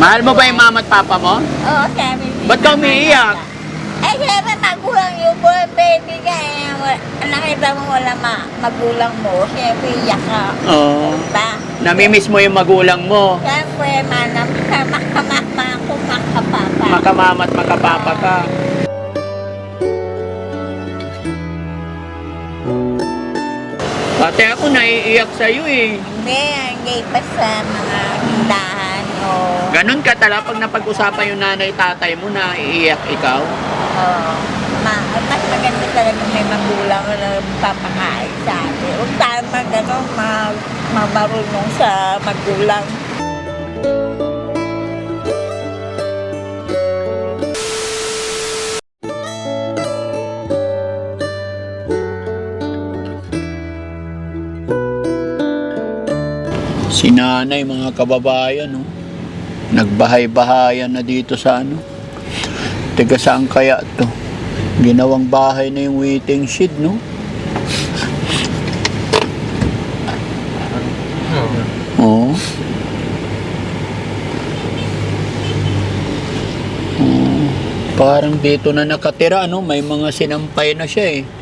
Mahal mo ba yung mama at papa mo? Oo, sabi niya. Ba't ka umiiyak? Eh, siyempre magulang yung boy, baby ka eh. Nakita mo wala ma magulang mo. Siyempre, iyak ka. Oo. Diba? Namimiss mo yung magulang mo. Siyempre, manam ka, makamakma ako, makapapa. Makamama at makapapa ka. Pati ako naiiyak sa'yo eh. Hindi, hindi pa sa mga tindahan o... Ganon ka tala pag napag-usapan yung nanay tatay mo na iiyak ikaw. Oo. Ma, mas maganda talaga may magulang na papakain sa atin. Huwag tayo mag, ano, mag, mamarunong sa magulang. Si nanay mga kababayan, no? Nagbahay-bahayan na dito sa ano. Teka saan kaya to? Ginawang bahay na yung waiting shed, no? Oo. Oo. Parang dito na nakatira, no? May mga sinampay na siya, eh.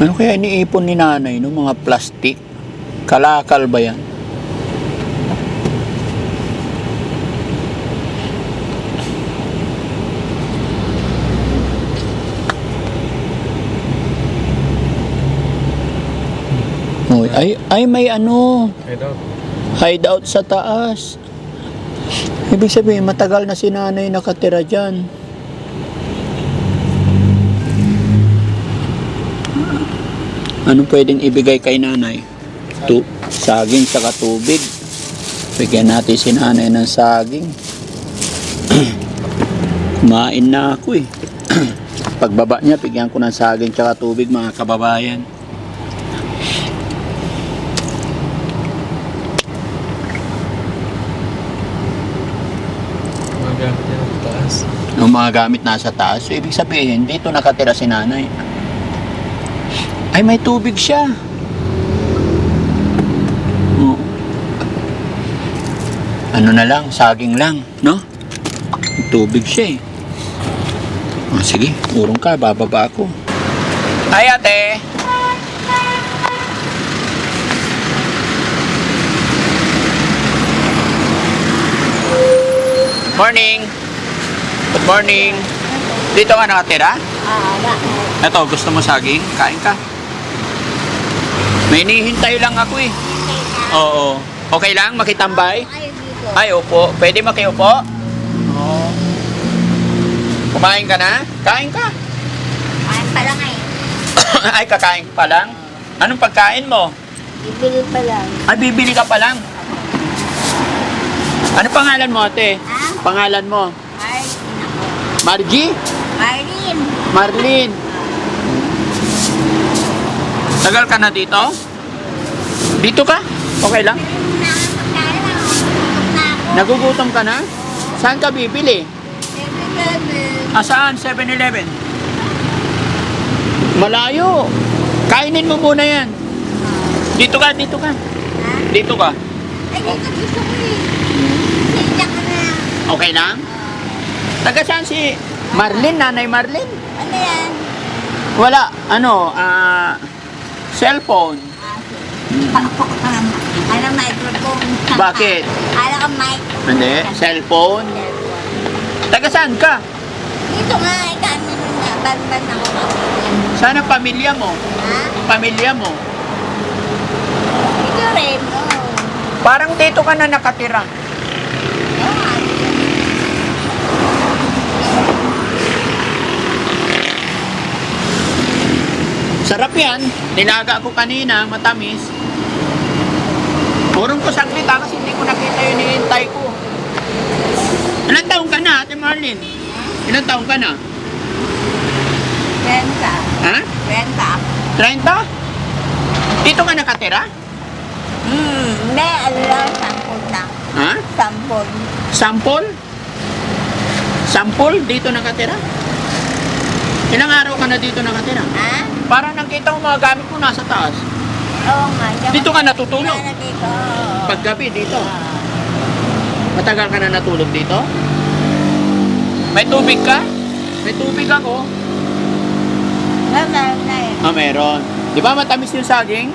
Ano kaya iniipon ni nanay, no? Mga plastic? Kalakal ba yan? Uy, ay, ay may ano, Ito. hideout sa taas. Ibig sabihin, matagal na si nanay nakatira dyan. Anong pwedeng ibigay kay nanay? Tu saging sa tubig. Bigyan natin si nanay ng saging. Kumain na ako eh. Pagbaba niya, bigyan ko ng saging tsaka tubig mga kababayan. Mga gamit niya ng taas. Ang mga gamit nasa taas. So, ibig sabihin, dito nakatira si nanay. Ay, may tubig siya. Oo. Ano na lang, saging lang, no? May tubig siya eh. Ah, sige, urong ka, bababa ako. Ay, ate! Morning! Good morning! Dito ka nakatira? Ah, na. Eto, gusto mo saging? Kain ka. May hinihintay lang ako eh. Oo. Okay lang? Makitambay? Ay, upo. Pwede makiupo? Oo. Kumain ka na? Kain ka. Kain pa lang eh. Ay, kakain pa lang? Anong pagkain mo? Bibili pa lang. Ay, bibili ka pa lang. Ano pangalan mo, ate? Ha? Pangalan mo? Ay, Margie? Marlene. Marlene. Tagal ka na dito? Dito ka? Okay lang? Nagugutom ka na? Saan ka bibili? Ah, saan? 7-Eleven. Malayo. Kainin mo muna yan. Dito ka, dito ka. Dito ka. Ay, dito gusto ko eh. Sila ka na. Okay lang? Taga saan si Marlene, nanay Marlene? Ano yan? Wala. Ano, ah, cellphone. Ano microphone? Bakit? Ano ka mic? Hindi, cellphone. Taga saan ka? Dito nga, eh, kami nung nabanban ako kapatid. Saan ang pamilya mo? Ha? Pamilya mo? Dito rin, oh. Parang dito ka na nakatira. Sarap yan. Nilaga ko kanina, matamis. Purong ko saglit ha, kasi hindi ko nakita yung hinihintay ko. Ilan taong ka na, Ate Marlene? Ilan taong ka na? Renta. Ha? Renta. 30? Dito ka nakatira? Hmm, ano lang, sampol lang. Ha? Sampol. Sample? Sampol, dito nakatira? Ilang araw ka na dito nakatira? Ha? Para nakita mo mga gamit mo nasa taas. Oo nga. Dito ka natutulog? Wala dito. oo. Paggabi dito. Ah. Matagal ka na natulog dito? May tubig ka? May tubig ako. Wala, meron na eh. Ah, meron. Di ba matamis yung saging?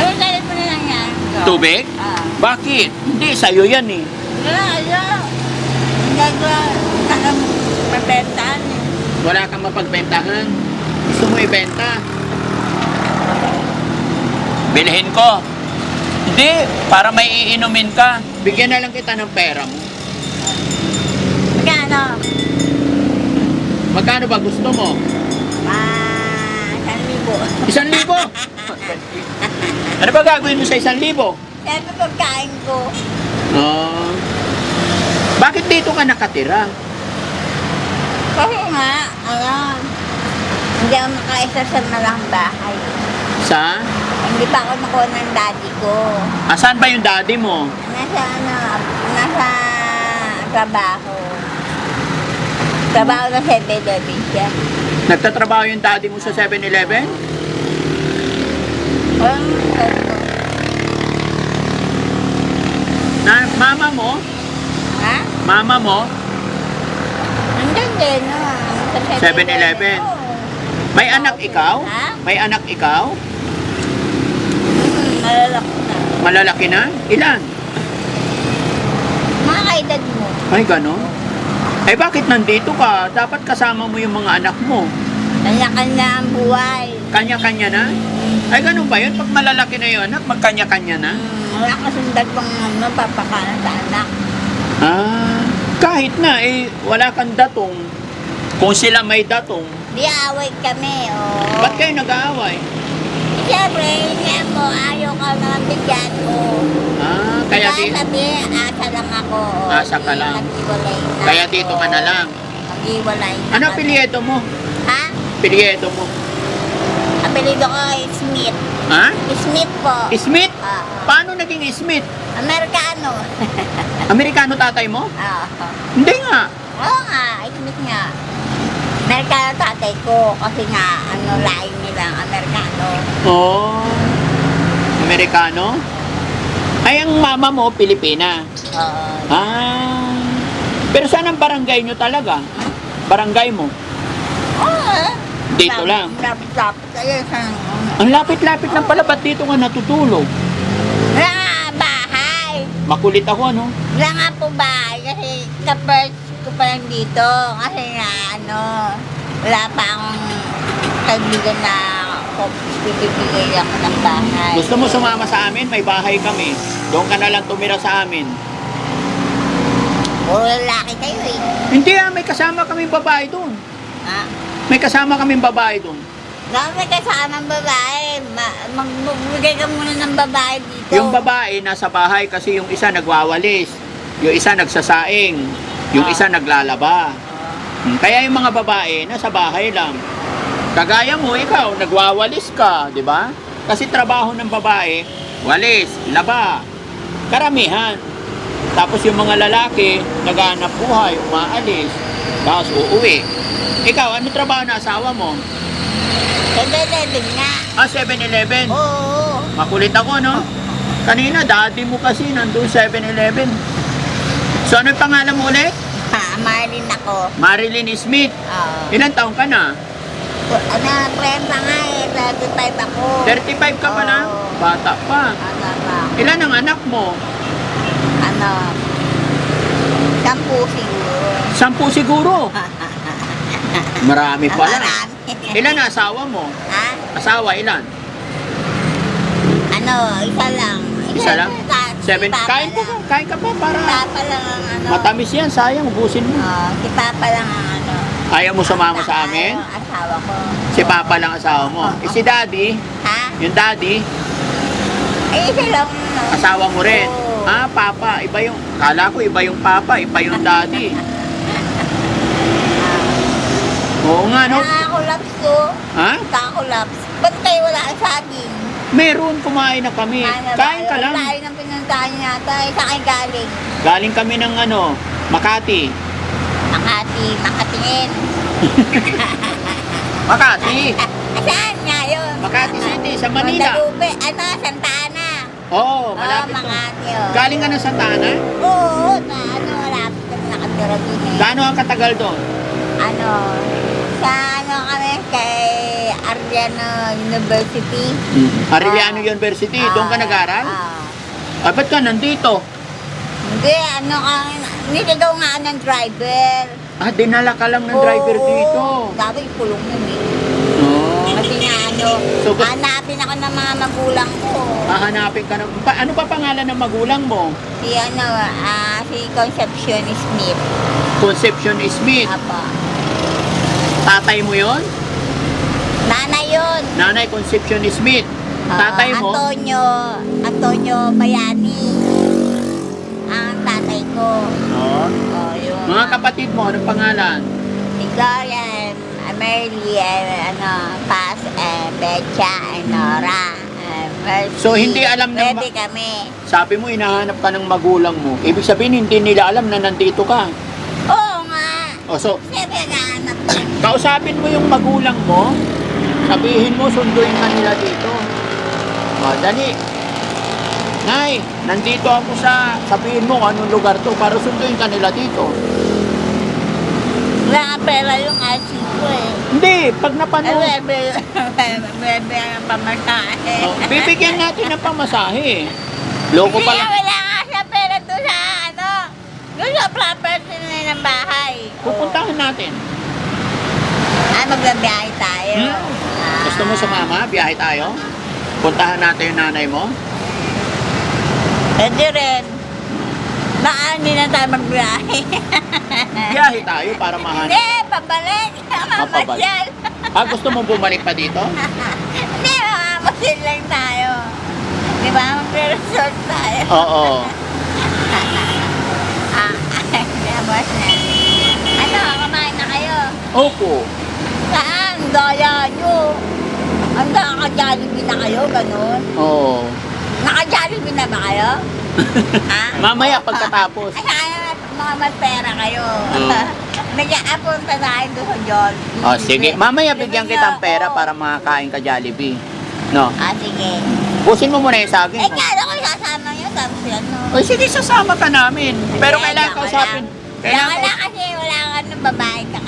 Meron na rin mo na lang yan. Tubig? Ah. Bakit? Hindi, sa'yo yan eh. Wala, wala. Hindi ko saka mabentahan eh. Wala kang mapagbentahan. Gusto mo ibenta. Bilhin ko. Hindi, para may iinumin ka. Bigyan na lang kita ng pera mo. Magkano? Magkano ba gusto mo? Ah, isang libo. Isang libo? ano ba gagawin mo sa isang libo? Siyempre pagkain ko. Ah. bakit dito ka nakatira? Kasi nga, ano, hindi ako makaisa sa malang bahay. Sa? Hindi pa ako nakuha ng daddy ko. Asan ba yung daddy mo? Nasa ano, nasa trabaho. Trabaho na 7-Eleven siya. Nagtatrabaho yung daddy mo sa 7-Eleven? Walang ano, Na, mama mo? ha? Mama mo? Nandun din, no? Sa 7-Eleven. Oo. May anak ikaw? Ha? May anak ikaw? Hmm, malalaki na. Malalaki na? Ilan? Mga kaedad mo. Ay, ganon. Eh, bakit nandito ka? Dapat kasama mo yung mga anak mo. Kanya-kanya ang buhay. Kanya-kanya na? Ay, ganun ba yun? Pag malalaki na yung anak, magkanya-kanya na? Hmm, wala kasundag pang ano, papakana sa anak. Ah, kahit na, eh, wala kang datong. Kung sila may datong, Di away kami, oh. ba't kayo nag-aaway? Siyempre, hindi ako, ayaw ka naman bigyan ko. Ah, kaya, di, sabi, asa lang ako. oh. Asa ka lang. Kaya dito ka na lang. Nag-iwalay na Ano kami. pilyeto mo? Ha? Pilyeto mo. Apelido ko ay Smith. Ha? Smith po. Smith? Ah, Paano naging Smith? Amerikano. Amerikano tatay mo? Ah, Hindi nga. Oo nga, Smith nga. Amerikano tatay ko kasi nga ano lain nilang Amerikano. Oh. Amerikano? Ay, ang mama mo, Pilipina. Oo. Ah. Pero saan ang barangay nyo talaga? Barangay mo? Oo. Dito lang. Lapit-lapit kayo sa Ang lapit-lapit lang pala, ba't dito ka natutulog? Wala nga bahay. Makulit ako, ano? Wala nga po bahay kasi ka-first ko pa lang dito. Kasi nga ano, wala pa akong kaibigan na ako bibigay ako ng bahay. Gusto mo sumama sa amin? May bahay kami. Doon ka na lang tumira sa amin. Puro lalaki kayo eh. Hindi ah, may kasama kaming babae doon. Ha? May kasama kaming babae doon. Dami kasamang babae. Ma- magbibigay ka muna ng babae dito. Yung babae nasa bahay kasi yung isa nagwawalis. Yung isa nagsasaing. Yung Ah. isa naglalaba. Hmm, Kaya yung mga babae, nasa bahay lang. Kagaya mo, ikaw, nagwawalis ka, di ba? Kasi trabaho ng babae, walis, laba, karamihan. Tapos yung mga lalaki, naghanap buhay, umaalis, tapos uuwi. Ikaw, ano trabaho na asawa mo? Sa nga. Ah, 7-Eleven. Oo. Makulit ako, no? Kanina, daddy mo kasi nandun 7-Eleven. So, ano yung pangalan mo ulit? Ha, mahalin ako. Marilyn Smith. Oo. Ilan taong ka na? Ano, friend pa nga eh. 35 ako. 35 ka pa? Oo. Bata pa. Ano ba? Ilan ang anak mo? Ano? Sampu siguro. Sampu siguro. Marami pala. Marami. Ilan ang asawa mo? Ha? Asawa, ilan? Ano, isa lang. Isa lang? Sa- si Seven? Papa Kain ka, lang. kain ka pa Si para Papa lang ang ano. matamis yan. Sayang, ubusin mo. Oo, si Papa lang ang ano. Ayaw mo sumama sa amin? Asawa ko. Si Papa lang asawa mo. Eh, si Daddy, Ha? yung Daddy, Eh, isa lang. ano. asawa mo rin. Oo. Ah, Papa, iba yung, kala ko iba yung Papa, iba yung Daddy. Oo nga, no? Nakakulaps to. Ha? Nakakulaps. Ba't kayo wala ang saging? Meron, kumain na kami. Ano? Kain ka lang. Tayo ng pinuntahan yata. Eh, sa akin galing. Galing kami ng ano, Makati. Makati, Makatingin. Makati. Saan nga yun? Makati City, sa Manila. Guadalupe, ano, Santa Ana. Oo, oh, malapit to. Makati, oh. Galing ka ng Santa Ana? Oo, na ano, malapit kami nakatira dun eh. Gaano ang katagal doon? ano, sa Ariano University. Arellano Ah. University, doon ka Ah, nag-aral? ah. Ah, ba't ka nandito? Hindi, ano ka, niligaw nga ako ng driver. Ah, dinala ka lang ng driver Oo, dito. Dapat kulong yun eh. Oo. Kasi nga ano, So, hanapin ako ng mga magulang ko. Hahanapin ka ng... Pa, ano pa pangalan ng magulang mo? Si ano, ah, si Concepcion Smith. Conception Smith. Apa. Tatay mo yon? Nanay yun. Nanay Conception Smith. Ah, Tatay mo? Antonio, Antonio Bayani. Ang tatay ko. Oo. Oh, yung Mga kapatid mo, anong pangalan? Si Gloria, and Merly, and ano, Paz, and Becha, and Nora. Mercy. So, hindi alam ng Pwede kami. Sabi mo, hinahanap ka ng magulang mo. Ibig sabihin, hindi nila alam na nandito ka. Oo nga. O, so, Siyempre ko. kausapin mo yung magulang mo. Sabihin mo, sunduin ka nila dito. O, dali. Nay, nandito ako sa, sabihin mo anong lugar to para sunduin ka nila dito. Wala pera yung IC ko eh. Hindi, pag Ano napanood, eh, bebe ang pamatahe. oh, bibigyan natin ng pamasahe. Loko Kaya pala. wala nga siya pera doon sa ano, doon sa property na ng bahay. Pupuntahan natin. Ah, magbabiyahe tayo. Hmm? Ah. Gusto mo sumama? Biyahe tayo? Puntahan natin yung nanay mo? Pwede rin. Baka hindi na tayo magbiyahe. Biyahe tayo para mahanap. Hindi, pabalik. Mamasyal. Ah, gusto mo bumalik pa dito? Hindi, mamamasyal lang tayo. Di ba? Magre-resort tayo. Oo. Ah. Ano, kumain na kayo? Opo. Daya nyo. Ang naka-jollibee na kayo, ganun. Oo. Naka-jollibee na ba kayo? ha? Mamaya pagkatapos. Ay, ay, mga may pera kayo. Oo. Nag-aapunta na kayo doon sa Jollibee. Oh, sige. Mamaya bigyan kitang niyo pera ako. para makakain ka Jollibee. No? Ah, sige. Busin mo muna yung saging Eh, mo. kaya ko sasama nyo, tapos ano. O sige, sasama ka namin. Pero Hindi, kailangan wala. kausapin. Wala Kailangan wala kasi wala ka ng babae ka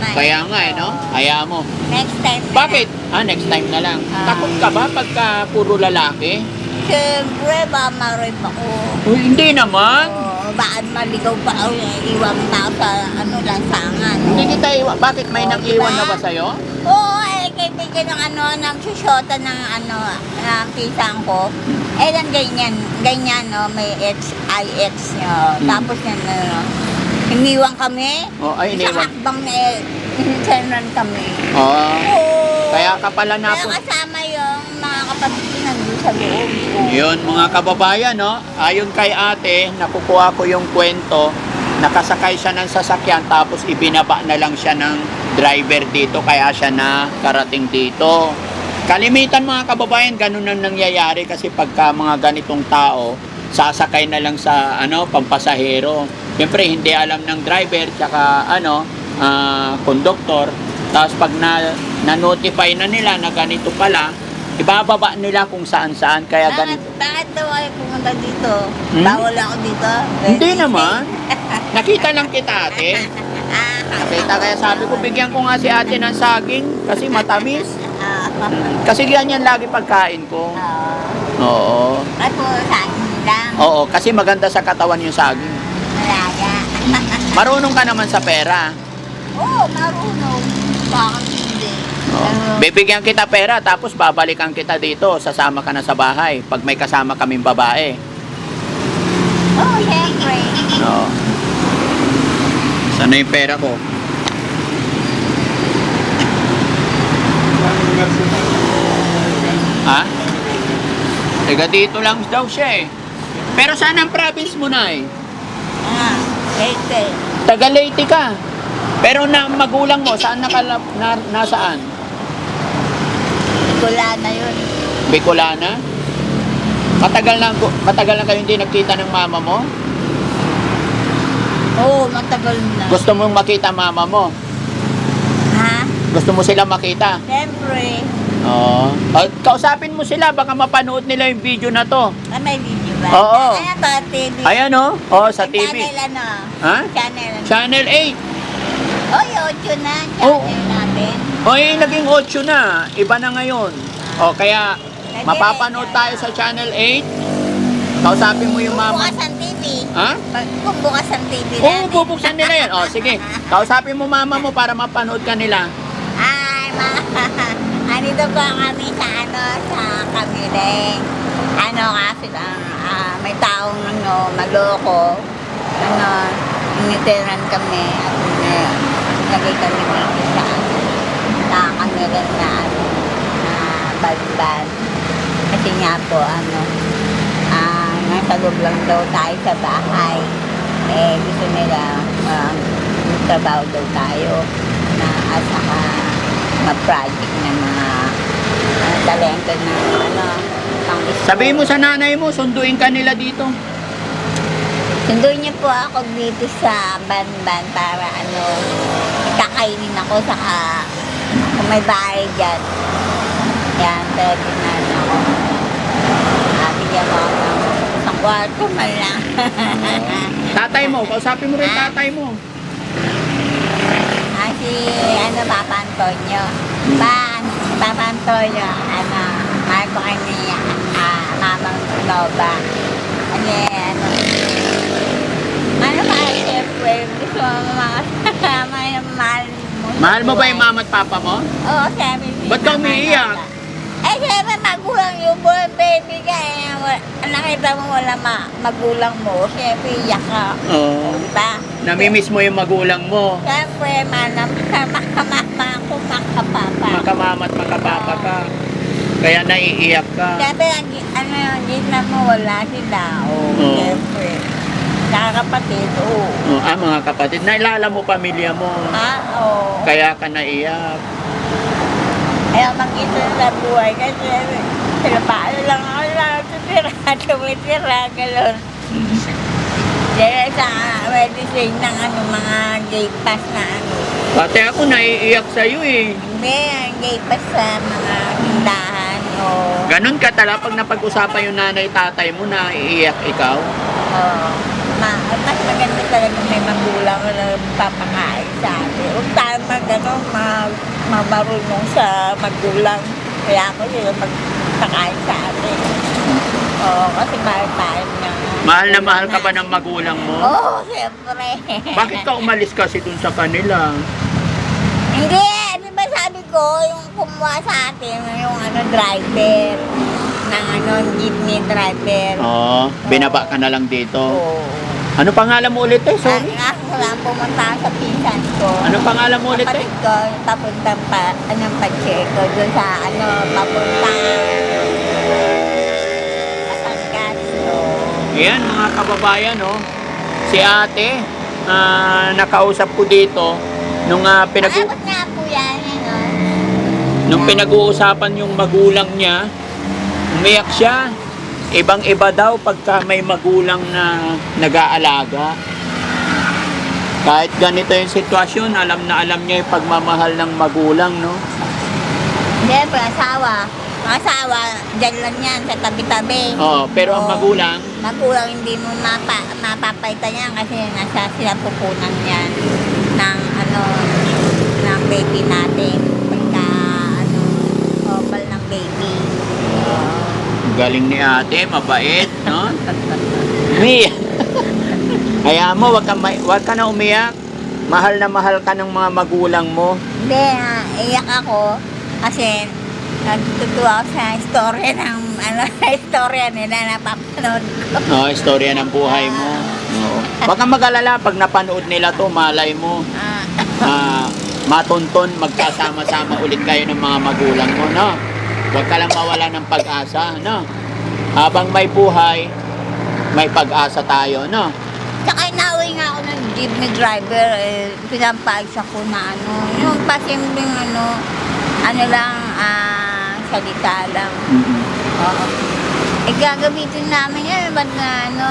eh. Kaya nga eh, no? Kaya mo. Next time na Bakit? Ah, next time na lang. Ah. Takot ka ba pagka puro lalaki? Siyempre, baka ma-rape ako. Uy, hindi naman. Oo, baka maligaw pa ako. Iwan pa ako sa ano, lansangan. Hindi kita iwan. Bakit may Oh, nang iwan diba? na ba sa'yo? Oo, eh, kaibigan ng ano, ng susyota ng ano, ng pisang ko. Eh, lang ganyan, ganyan, no, may X, IX nyo. Hmm. Tapos yan, ano, iniwan kami. Oh, ay, iniwan. akbang na eh, sinsenan kami. Oo. Oo. Kaya ka pala Kaya napo. kasama yung mga kapatid ko nandun sa loob. Yun, mga kababayan, no? Ayon kay ate, nakukuha ko yung kwento, nakasakay siya ng sasakyan tapos ibinaba na lang siya ng driver dito kaya siya na karating dito. Kalimitan mga kababayan, ganun ang nangyayari kasi pagka mga ganitong tao, sasakay na lang sa ano, pampasahero. Siyempre, hindi alam ng driver tsaka ano, ah, conductor. Tapos pag na, na-notify na nila na ganito pala, ibababa nila kung saan-saan. Kaya Bakit, ganito. bakit daw kayo pumunta dito? Hmm? Bawal ako dito? Hindi Wednesday? naman. Nakita lang kita ate. Nakita kaya sabi ko, bigyan ko nga si ate ng saging kasi matamis. ah, Kasi ganyan lagi pagkain ko. ah. Oo. Ay, po, sa akin lang. Oo, kasi maganda sa katawan yung saging. Malaya. Marunong ka naman sa pera. Oo, marunong. Bakit hindi? Ano? Bibigyan kita pera tapos babalikan kita dito. Sasama ka na sa bahay pag may kasama kaming babae. Oo, syempre. Oo. Sana yung pera ko? Ha? Taga dito lang daw siya eh. Pero saan ang province mo na eh? Ah, ete. Taga Leyte ka. Pero na magulang mo, saan nakala, na, nasaan? Wala na yun. Bicolana? Matagal na, matagal na kayo hindi nagkita ng mama mo? Oo, matagal na. Gusto mong makita mama mo? Ha? Gusto mo sila makita? Siyempre. Oo. Oh. kausapin mo sila, baka mapanood nila yung video na to. Ah, may video ba? Oo. Ano to, TV? Ayan oh, oh sa TV. Channel ano? Ha? Channel ano? Channel 8. Oy, 8 na. Oh. Channel natin. O eh, naging 8 na. Iba na ngayon. O kaya, mapapanood tayo sa Channel 8. Kausapin mo yung mama. bukas ang TV. Ha? Kung bukas ang TV Oo, natin. bubuksan nila yan. O, sige. Kausapin mo mama mo para mapanood ka nila. Ay, ma. Andito po kami sa ano, sa Camille. Ano kasi lang, ah, may taong ano, maloko. Ano, initiran kami at uh, lagay kami dito sa ano, sa Camille na ano, na balban. Kasi nga po, ano, ah, nasa lang daw tayo sa bahay. Eh, gusto nila, ah, trabaho daw tayo na at saka ma-project ng mga uh, talento na ano, Sabihin mo sa nanay mo, sunduin ka nila dito. Sunduin niyo po ako dito sa Banban para ano, kakainin ako saka kung may bahay dyan. Yan, pwede na ano ako. Ah, bigyan mo ako ng isang kwarto man lang. Tatay mo, kausapin mo rin tatay mo. Ah, si, ano, Papa Antonio. Pa, Papa Antonio, ano, mahal ko kami, ah, Mamang Nova. Ano, ano, ba, siyempre, gusto mo mga kasama yung mahal mo. Mahal mo ba yung mama at papa mo? Oo, sabi si Ba't ka umiiyak? Eh, siyempre, magulang yung boy, baby ka. Eh, nakita mo wala ma magulang mo, siyempre, iyak ka. Oo. Diba? Namimiss mo yung magulang mo. Siyempre, manam, makamama ko, makapapa. Makamama at makapapa ka. Kaya naiiyak ka. Siyempre, ang, ano, hindi na mo wala sila. Oo, Oo. siyempre. Nakakapatid, oo. Oh, ah, mga kapatid, nailala mo pamilya mo. Ah, oo. Kaya ka naiyak. Ayaw makita sa buhay kasi sila paano lang ako lang tutira, tumitira, gano'n. Dahil sa medicine ng ano, mga gay pass na ano. Pati ako naiiyak sa'yo eh. Hindi, ang gay pass sa mga tindahan o Ganon ka tala pag napag-usapan yung nanay tatay mo na iiyak ikaw. Oo. Ma, mas maganda talaga may magulang na papakain sa atin. Huwag tayo mag, ano, mag, mamarunong sa magulang. Kaya ako sila magpakain sa atin. Oo, kasi mahal tayo na. Mahal na mahal ka ba ng magulang mo? Oo, siyempre. Bakit ka umalis kasi dun sa kanila? Hindi, ko, yung kumuha sa atin, yung ano, driver, ng ano, jeepney driver. Oo, binaba ka na lang dito. Oo. Ano pangalan mo ulit eh? Sorry. Ang ako lang pumunta sa pinsan ko. Ano pangalan mo ulit eh? Kapatid ko, papuntang pa, anong Pacheco, doon sa, ano, papuntang Batangas. So, Yan mga kababayan, no? Si ate, ah, nakausap ko dito nung ah, pinag nga po ano. Nung pinag-uusapan yung magulang niya, umiyak siya. Ibang-iba daw pagka may magulang na nag-aalaga. Kahit ganito yung sitwasyon, alam na alam niya yung pagmamahal ng magulang, no? Hindi, pero asawa. Ang asawa, dyan lang yan, sa tabi-tabi. Oo, pero ang magulang, Magulang hindi mo mapa, mapapaitan yan kasi nasa sila pupunan yan ng ano ng baby natin pagka ano opal ng baby galing ni ate, mabait, no? Mi. Kaya mo, wag ka, ma- wag ka na umiyak. Mahal na mahal ka ng mga magulang mo. hindi ah, iyak ako kasi nagtutuwa ako sa istorya ng ano istorya nila napapanood ko No, istorya ng buhay mo. Oo. Wag kang mag-alala pag napanood nila to, malay mo. Ah, ah, matunton, magkasama-sama ulit kayo ng mga magulang mo, no? Huwag ka lang mawala ng pag-asa, no? Habang may buhay, may pag-asa tayo, no? Tsaka inaway nga ako ng jeepney driver, eh, pinampayos ako na ano, yung pasimpleng ano, ano lang, ah, salita lang. Oo. Eh, gagamitin namin yan, ba't na ano,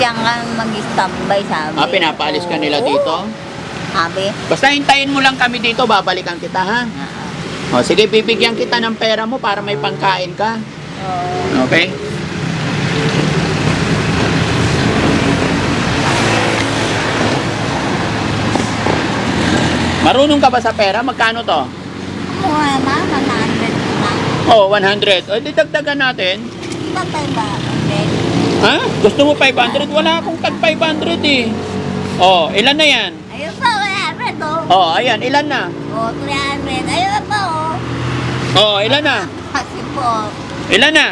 diyan ka mag-standby, sabi. Ah, pinapaalis ka nila Oo. dito? Sabi. Basta hintayin mo lang kami dito, babalikan kita ha. Oo. O, sige, bibigyan kita ng pera mo para may pangkain ka. Okay? Marunong ka ba sa pera? Magkano to? Na, 100 na. Oh, 100. O, natin. Di ba tayo ba? Okay. Ha? Gusto mo 500? Wala akong tag 500 eh. Oh, ilan na yan? Ayun pa, 100 oh. Oh, ayan, ilan na? Oh, 300. Ayun pa oh. Oh, ilan na? Kasi po. Ilan na?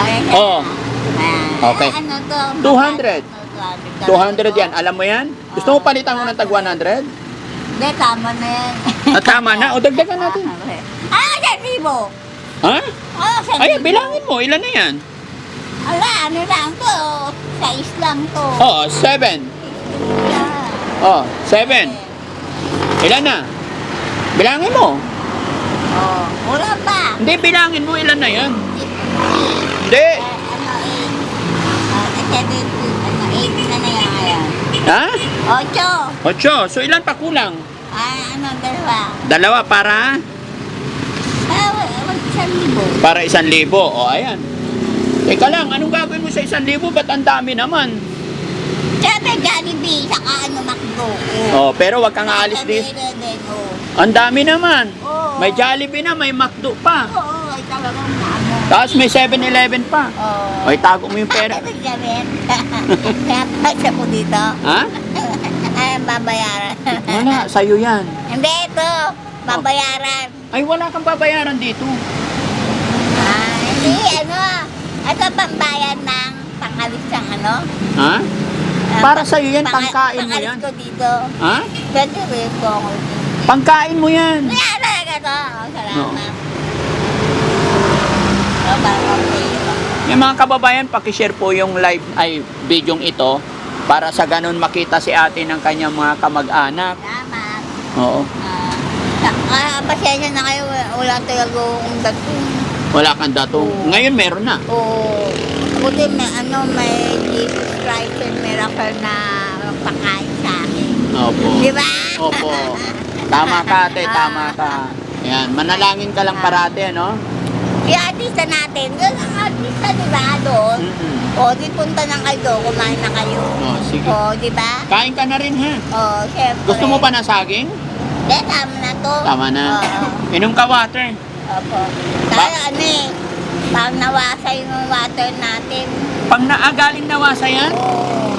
Ayan. Oo. Ayan. Okay. Ano to? 200. 200. 200 yan. Alam mo yan? Gusto mo palitan mo ng tag 100? Hindi, tama na yan. Ah, tama na. O, dagdagan natin. Ah, sa libo. Ha? Oh, sa Ay, libo. bilangin mo. Ilan na yan? Ala, ano lang to? Size lang to. Oh, 7. Yeah. Oh, 7. Ilan na? Bilangin mo. Oh, mura pa. Hindi, bilangin mo. Ilan na yan? Hindi. Eh, ano, eh. Ah, kasi dito, ano, 80 na na yan ngayon. Ha? Ocho. 8. So, ilan pa kulang? Ah, ano, dalawa. Dalawa para? Ah, wag sa libo. Para isang libo. O, ayan. Teka lang, anong gagawin mo sa isang libo? Ba't ang dami naman? Siyempre, Jollibee, saka ano, McDo. Oh, pero wag kang aalis dito. Oh. Ang dami naman. Oo. May Jollibee na, may McDo pa. Oo, ay talagang ano. Tapos may 7-Eleven pa. Oo. O, itago mo yung pera. Gamin? Kaya pasya po dito. Ha? Ay, babayaran. Wala, sa'yo yan. Hindi, ito. Babayaran. Ay, wala kang babayaran dito. Ah, hindi, ano. Ito pambayad ng pangalis ng ano. Ha? Ah, Para pang- sa'yo yan, pang- pangkain mo pangalis yan. ko dito. Ha? Ganito rin ko ako. Pangkain mo yan. Kaya talaga to. Salamat. Yung mga kababayan, pakishare po yung live, ay, video ito para sa ganun makita si ate ng kanyang mga kamag-anak. Salamat. Oo. Ah, pasensya na kayo. Wala talaga akong dating. Wala kang datong. Ngayon meron na. Oo. Buti may ano, may Jesus Christ and miracle na pakain sa akin. Opo. Di ba? Opo. Tama ka, ate. Tama ka. Yan. Manalangin ka lang parate, ano? Yung artista natin, yun ang artista, di ba, doon? Mm-mm. O, di punta kayo doon, kumain na kayo. Oh, sige. O, di ba? Kain ka na rin, ha? O, syempre. Gusto mo pa na saging? Hindi, tama na to. Tama na. Oo. Inom ka water. Opo. Kaya ano eh, pag nawasa yung water natin, Pang naagaling nawasa yan, Oo.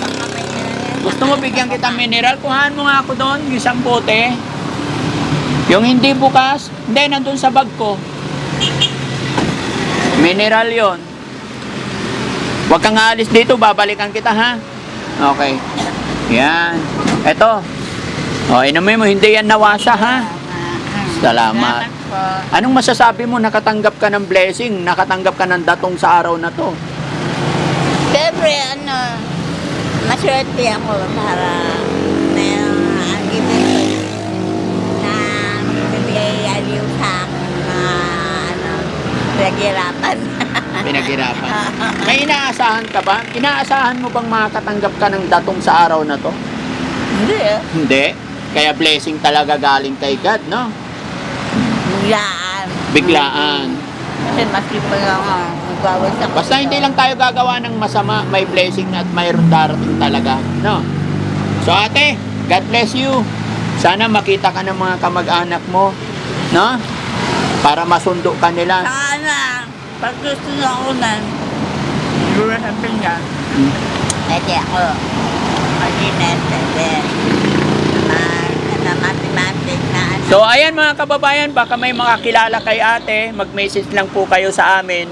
Baka may ano yan. Gusto mo bigyan kita mineral, kuhaan mo nga ako doon, yung isang bote. Yung hindi bukas, hindi, nandun sa bag ko. Mineral yon. Huwag kang aalis dito, babalikan kita ha. Okay. Yan. Eto. O, inumin mo, hindi yan nawasa ha. Salamat. po. Anong masasabi mo, nakatanggap ka ng blessing, nakatanggap ka ng datong sa araw na to? Siyempre, ano, maswerte ako para may ang gibig na magbibigay aliw sa akin na ano, naghirapan. Pinaghirapan. May inaasahan ka ba? Inaasahan mo bang makatanggap ka ng datong sa araw na to? Hindi eh. Hindi. Kaya blessing talaga galing kay God, no? Biglaan. Biglaan. Kasi maski pa lang ako. Basta hindi lang tayo gagawa ng masama, may blessing at mayroon darating talaga, no? So ate, God bless you. Sana makita ka ng mga kamag-anak mo, no? Para masundo ka nila. Saka na, pag gusto na ako siguro sabihin niya, Hmm. pwede ako. Mag-inet, pwede. So ayan mga kababayan, baka may mga kilala kay ate, mag-message lang po kayo sa amin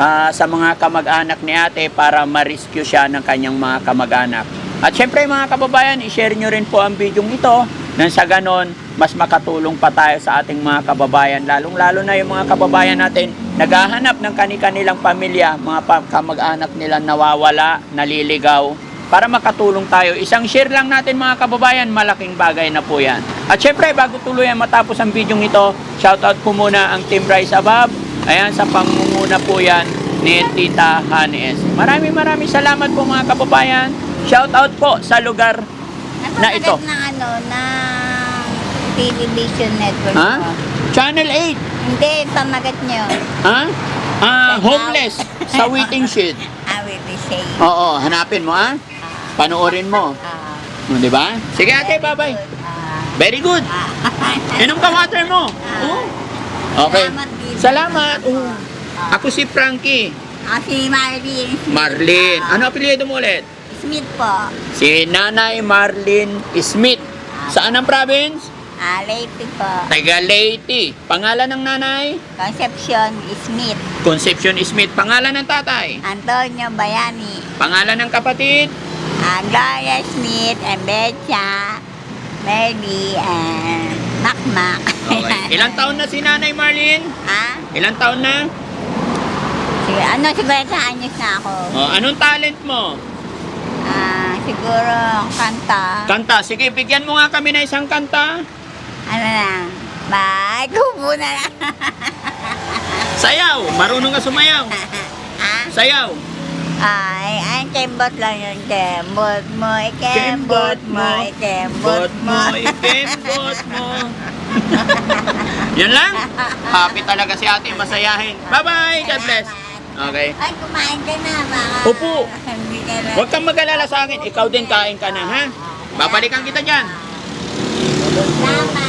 ah, sa mga kamag-anak ni ate para ma-rescue siya ng kanyang mga kamag-anak. At syempre mga kababayan, i-share nyo rin po ang video ito nang sa ganon, mas makatulong pa tayo sa ating mga kababayan, lalong-lalo na yung mga kababayan natin naghahanap ng kani-kanilang pamilya, mga kamag-anak nila nawawala, naliligaw, para makatulong tayo. Isang share lang natin mga kababayan, malaking bagay na po yan. At syempre, bago tuluyan matapos ang video ito, shoutout po muna ang Team Rise Above. Ayan, sa pangunguna po yan ni Tita Hanes. Maraming maraming salamat po mga kababayan. Shout out po sa lugar na ito. ng ano, ng television network Ha? mo. Channel 8. Hindi, pamagat nyo. Ha? Ah, homeless sa waiting shed. I will be saying. Oo, hanapin mo ha. Panoorin mo. Ah, O, Di ba? Sige ate, bye-bye. ah, Very good. ah. Inom ka water mo. Oo. Okay. Salamat. Salamat. Ah, Ako si Frankie. ah, si Marlene. Marlene. Ah, Ano apelyido mo ulit? Smith po. Si Nanay Marlene Smith. Saan ang province? Ah, Leyte po. Taga Leyte. Pangalan ng nanay? Concepcion Smith. Concepcion Smith. Pangalan ng tatay? Antonio Bayani. Pangalan ng kapatid? Ah, Gloria Smith and Betcha. Mary and Makmak. Okay. Ilang taon na si Nanay Marlene? ah? Ilang taon na? Sige, ano, siguro sa anyos na ako. Oh, anong talent mo? Ah, siguro kanta. Kanta. Sige, bigyan mo nga kami ng isang kanta. ano lang. Bye, kubo na lang. Sayaw. Marunong ka sumayaw. ah? Sayaw. Ay, ang kembot lang yun. Kembot mo, ikembot mo, ikembot Bot mo. ikembot mo. Yun lang. Happy talaga si ate. Masayahin. Bye-bye. God bless. Okay. Ay, kumain ka na, baka. Opo. Hindi ka na. Huwag kang mag-alala sa akin. Ikaw din kain ka na, ha? Babalikan kita dyan. Salamat.